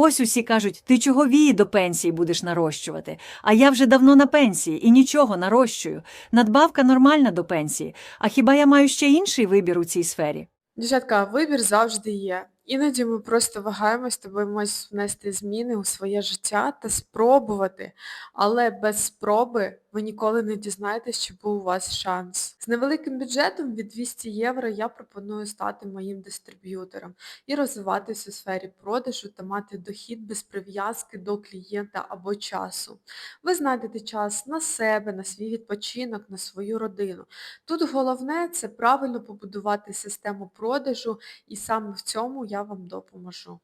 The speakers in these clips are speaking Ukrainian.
Ось усі кажуть, ти чого вії до пенсії будеш нарощувати? А я вже давно на пенсії і нічого нарощую. Надбавка нормальна до пенсії. А хіба я маю ще інший вибір у цій сфері? Дівчатка, вибір завжди є. Іноді ми просто вагаємось та боїмось внести зміни у своє життя та спробувати, але без спроби ви ніколи не дізнаєтесь, чи був у вас шанс. З невеликим бюджетом від 200 євро я пропоную стати моїм дистриб'ютором і розвиватися у сфері продажу та мати дохід без прив'язки до клієнта або часу. Ви знайдете час на себе, на свій відпочинок, на свою родину. Тут головне це правильно побудувати систему продажу, і саме в цьому я вам допоможу.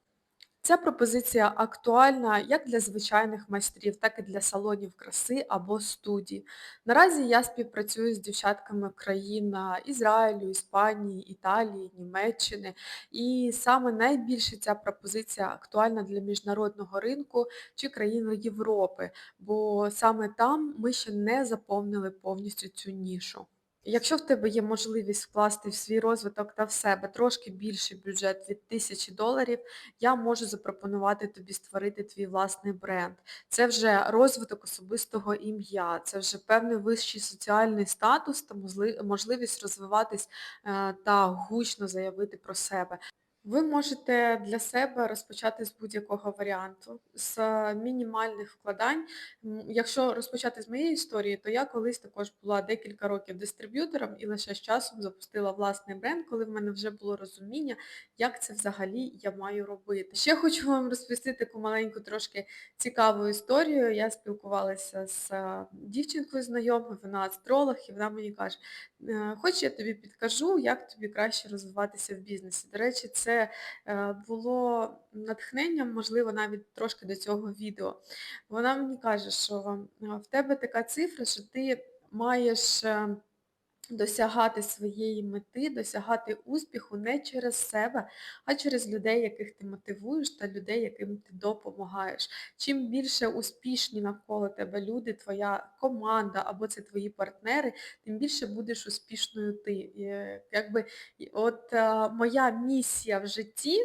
Ця пропозиція актуальна як для звичайних майстрів, так і для салонів краси або студій. Наразі я співпрацюю з дівчатками країн Ізраїлю, Іспанії, Італії, Німеччини. І саме найбільше ця пропозиція актуальна для міжнародного ринку чи країн Європи, бо саме там ми ще не заповнили повністю цю нішу. Якщо в тебе є можливість вкласти в свій розвиток та в себе трошки більший бюджет від тисячі доларів, я можу запропонувати тобі створити твій власний бренд. Це вже розвиток особистого ім'я, це вже певний вищий соціальний статус та можливість розвиватись е, та гучно заявити про себе. Ви можете для себе розпочати з будь-якого варіанту, з е, мінімальних вкладань. Якщо розпочати з моєї історії, то я колись також була декілька років дистриб'ютором і лише з часом запустила власний бренд, коли в мене вже було розуміння, як це взагалі я маю робити. Ще хочу вам розповісти таку маленьку трошки цікаву історію. Я спілкувалася з е, дівчинкою знайомою, вона астролог, і вона мені каже, Е, Хоч я тобі підкажу, як тобі краще розвиватися в бізнесі. До речі, це е, було натхненням, можливо, навіть трошки до цього відео. Вона мені каже, що е, в тебе така цифра, що ти маєш е, досягати своєї мети, досягати успіху не через себе, а через людей, яких ти мотивуєш, та людей, яким ти допомагаєш. Чим більше успішні навколо тебе люди, твоя команда або це твої партнери, тим більше будеш успішною ти. Е, якби, от е, моя місія в житті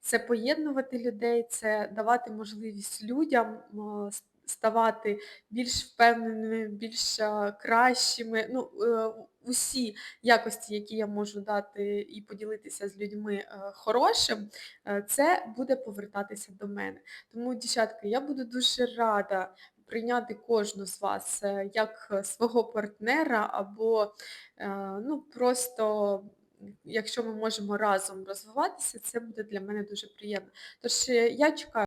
це поєднувати людей, це давати можливість людям е, ставати більш впевненими, більш кращими. Ну, е, усі якості, які я можу дати і поділитися з людьми е, хорошим, е, це буде повертатися до мене. Тому, дівчатка, я буду дуже рада прийняти кожну з вас як свого партнера або ну, просто якщо ми можемо разом розвиватися, це буде для мене дуже приємно. Тож я чекаю.